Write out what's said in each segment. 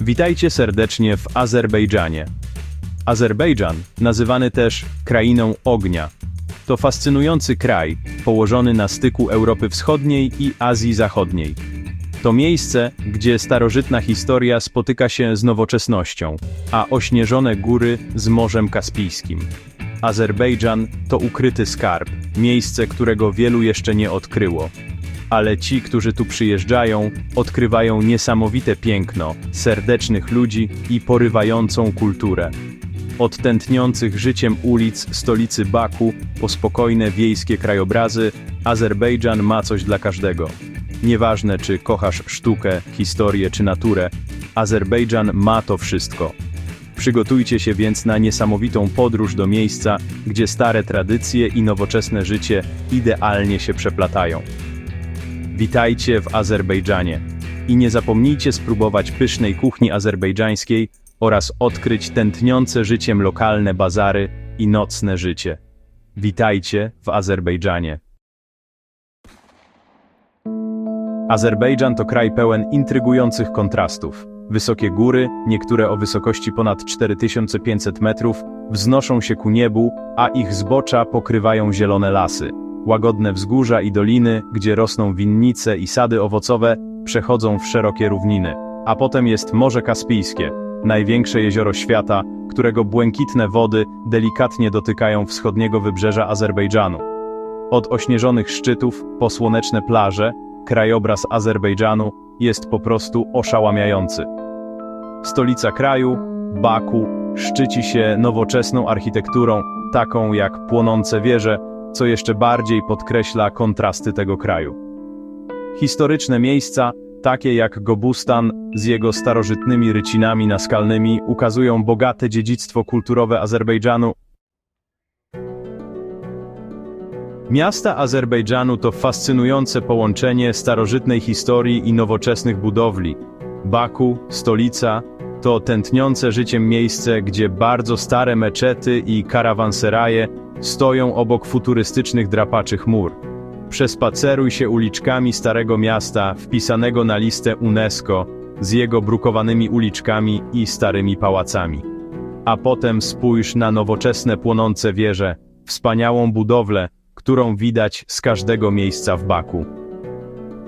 Witajcie serdecznie w Azerbejdżanie. Azerbejdżan, nazywany też krainą ognia, to fascynujący kraj położony na styku Europy Wschodniej i Azji Zachodniej. To miejsce, gdzie starożytna historia spotyka się z nowoczesnością, a ośnieżone góry z Morzem Kaspijskim. Azerbejdżan to ukryty skarb, miejsce, którego wielu jeszcze nie odkryło. Ale ci, którzy tu przyjeżdżają, odkrywają niesamowite piękno, serdecznych ludzi i porywającą kulturę. Od tętniących życiem ulic stolicy Baku po spokojne wiejskie krajobrazy, Azerbejdżan ma coś dla każdego. Nieważne, czy kochasz sztukę, historię czy naturę, Azerbejdżan ma to wszystko. Przygotujcie się więc na niesamowitą podróż do miejsca, gdzie stare tradycje i nowoczesne życie idealnie się przeplatają. Witajcie w Azerbejdżanie. I nie zapomnijcie spróbować pysznej kuchni azerbejdżańskiej oraz odkryć tętniące życiem lokalne bazary i nocne życie. Witajcie w Azerbejdżanie. Azerbejdżan to kraj pełen intrygujących kontrastów. Wysokie góry, niektóre o wysokości ponad 4500 metrów, wznoszą się ku niebu, a ich zbocza pokrywają zielone lasy. Łagodne wzgórza i doliny, gdzie rosną winnice i sady owocowe, przechodzą w szerokie równiny. A potem jest Morze Kaspijskie, największe jezioro świata, którego błękitne wody delikatnie dotykają wschodniego wybrzeża Azerbejdżanu. Od ośnieżonych szczytów po słoneczne plaże, krajobraz Azerbejdżanu jest po prostu oszałamiający. Stolica kraju, Baku, szczyci się nowoczesną architekturą, taką jak płonące wieże, co jeszcze bardziej podkreśla kontrasty tego kraju. Historyczne miejsca, takie jak Gobustan z jego starożytnymi rycinami naskalnymi, ukazują bogate dziedzictwo kulturowe Azerbejdżanu. Miasta Azerbejdżanu to fascynujące połączenie starożytnej historii i nowoczesnych budowli. Baku, stolica, to tętniące życiem miejsce, gdzie bardzo stare meczety i karawanseraje stoją obok futurystycznych drapaczy chmur. Przespaceruj się uliczkami Starego Miasta, wpisanego na listę UNESCO, z jego brukowanymi uliczkami i starymi pałacami. A potem spójrz na nowoczesne płonące wieże, wspaniałą budowlę, którą widać z każdego miejsca w Baku.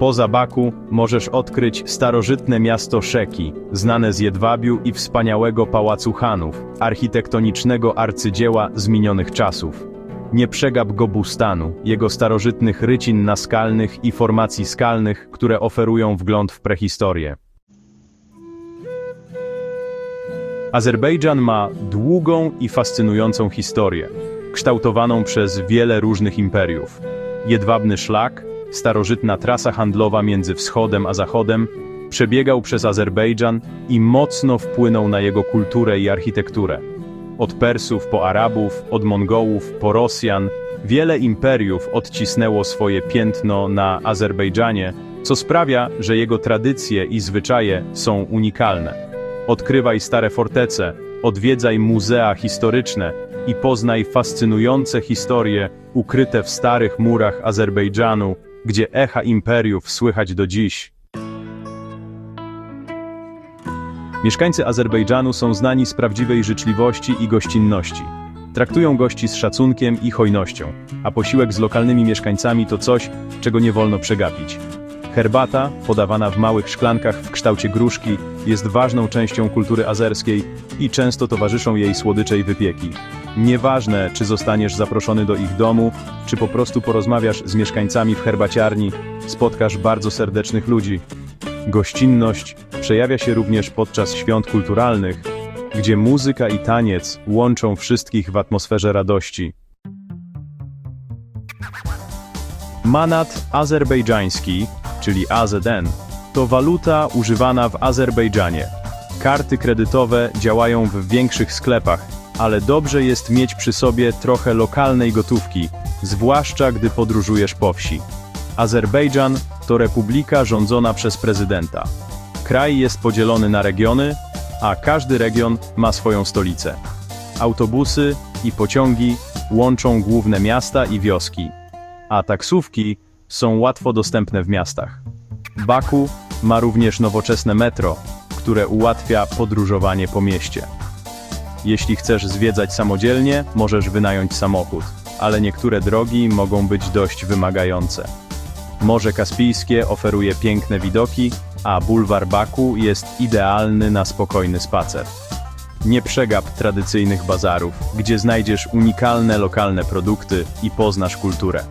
Poza Baku możesz odkryć starożytne miasto Szeki, znane z jedwabiu i wspaniałego pałacu Hanów, architektonicznego arcydzieła z minionych czasów. Nie przegap Gobustanu, jego starożytnych rycin naskalnych i formacji skalnych, które oferują wgląd w prehistorię. Azerbejdżan ma długą i fascynującą historię, kształtowaną przez wiele różnych imperiów. Jedwabny szlak, starożytna trasa handlowa między wschodem a zachodem, przebiegał przez Azerbejdżan i mocno wpłynął na jego kulturę i architekturę. Od Persów po Arabów, od Mongołów po Rosjan, wiele imperiów odcisnęło swoje piętno na Azerbejdżanie, co sprawia, że jego tradycje i zwyczaje są unikalne. Odkrywaj stare fortece, odwiedzaj muzea historyczne i poznaj fascynujące historie ukryte w starych murach Azerbejdżanu, gdzie echa imperiów słychać do dziś. Mieszkańcy Azerbejdżanu są znani z prawdziwej życzliwości i gościnności. Traktują gości z szacunkiem i hojnością, a posiłek z lokalnymi mieszkańcami to coś, czego nie wolno przegapić. Herbata, podawana w małych szklankach w kształcie gruszki, jest ważną częścią kultury azerskiej i często towarzyszą jej słodycze i wypieki. Nieważne, czy zostaniesz zaproszony do ich domu, czy po prostu porozmawiasz z mieszkańcami w herbaciarni, spotkasz bardzo serdecznych ludzi. Gościnność przejawia się również podczas świąt kulturalnych, gdzie muzyka i taniec łączą wszystkich w atmosferze radości. Manat azerbejdżański, czyli AZN, to waluta używana w Azerbejdżanie. Karty kredytowe działają w większych sklepach, ale dobrze jest mieć przy sobie trochę lokalnej gotówki, zwłaszcza gdy podróżujesz po wsi. Azerbejdżan to republika rządzona przez prezydenta. Kraj jest podzielony na regiony, a każdy region ma swoją stolicę. Autobusy i pociągi łączą główne miasta i wioski, a taksówki są łatwo dostępne w miastach. Baku ma również nowoczesne metro, które ułatwia podróżowanie po mieście. Jeśli chcesz zwiedzać samodzielnie, możesz wynająć samochód, ale niektóre drogi mogą być dość wymagające. Morze Kaspijskie oferuje piękne widoki, a bulwar Baku jest idealny na spokojny spacer. Nie przegap tradycyjnych bazarów, gdzie znajdziesz unikalne lokalne produkty i poznasz kulturę.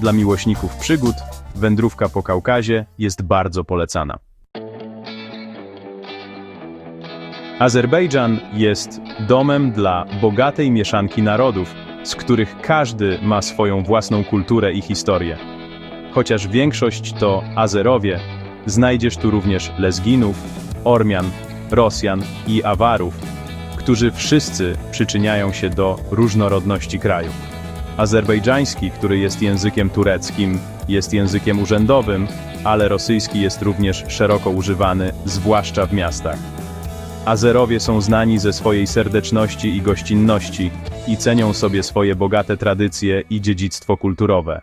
Dla miłośników przygód, wędrówka po Kaukazie jest bardzo polecana. Azerbejdżan jest domem dla bogatej mieszanki narodów, z których każdy ma swoją własną kulturę i historię. Chociaż większość to Azerowie, znajdziesz tu również Lezginów, Ormian, Rosjan i Awarów, którzy wszyscy przyczyniają się do różnorodności kraju. Azerbejdżański, który jest językiem tureckim, jest językiem urzędowym, ale rosyjski jest również szeroko używany, zwłaszcza w miastach. Azerowie są znani ze swojej serdeczności i gościnności i cenią sobie swoje bogate tradycje i dziedzictwo kulturowe.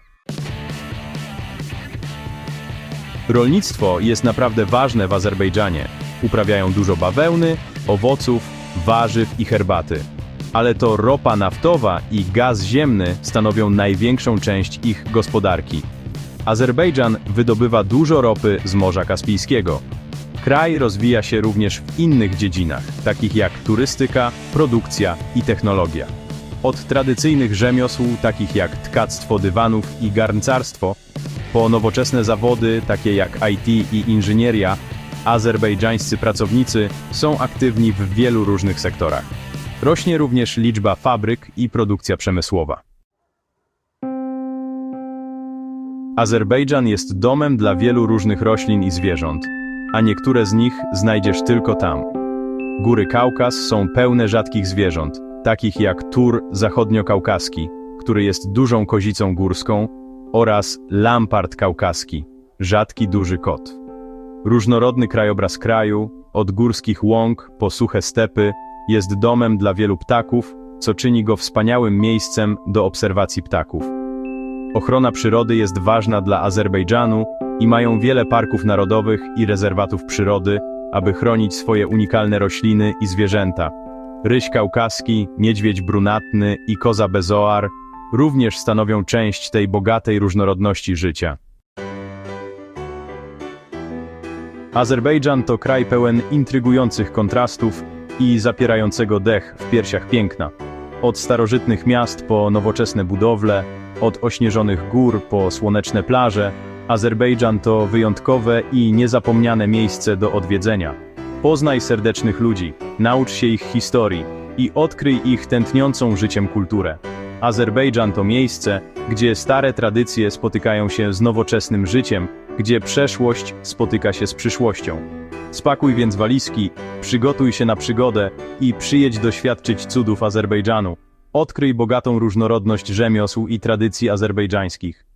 Rolnictwo jest naprawdę ważne w Azerbejdżanie. Uprawiają dużo bawełny, owoców, warzyw i herbaty. Ale to ropa naftowa i gaz ziemny stanowią największą część ich gospodarki. Azerbejdżan wydobywa dużo ropy z Morza Kaspijskiego. Kraj rozwija się również w innych dziedzinach, takich jak turystyka, produkcja i technologia. Od tradycyjnych rzemiosł, takich jak tkactwo dywanów i garncarstwo, po nowoczesne zawody, takie jak IT i inżynieria, azerbejdżańscy pracownicy są aktywni w wielu różnych sektorach. Rośnie również liczba fabryk i produkcja przemysłowa. Azerbejdżan jest domem dla wielu różnych roślin i zwierząt, a niektóre z nich znajdziesz tylko tam. Góry Kaukaz są pełne rzadkich zwierząt, takich jak tur zachodniokaukaski, który jest dużą kozicą górską, oraz lampart kaukaski, rzadki duży kot. Różnorodny krajobraz kraju, od górskich łąk po suche stepy, jest domem dla wielu ptaków, co czyni go wspaniałym miejscem do obserwacji ptaków. Ochrona przyrody jest ważna dla Azerbejdżanu i mają wiele parków narodowych i rezerwatów przyrody, aby chronić swoje unikalne rośliny i zwierzęta. Ryś kaukaski, niedźwiedź brunatny i koza bezoar również stanowią część tej bogatej różnorodności życia. Azerbejdżan to kraj pełen intrygujących kontrastów i zapierającego dech w piersiach piękna. Od starożytnych miast po nowoczesne budowle, od ośnieżonych gór po słoneczne plaże, Azerbejdżan to wyjątkowe i niezapomniane miejsce do odwiedzenia. Poznaj serdecznych ludzi, naucz się ich historii i odkryj ich tętniącą życiem kulturę. Azerbejdżan to miejsce, gdzie stare tradycje spotykają się z nowoczesnym życiem, gdzie przeszłość spotyka się z przyszłością. Spakuj więc walizki, przygotuj się na przygodę i przyjedź doświadczyć cudów Azerbejdżanu. Odkryj bogatą różnorodność rzemiosł i tradycji azerbejdżańskich.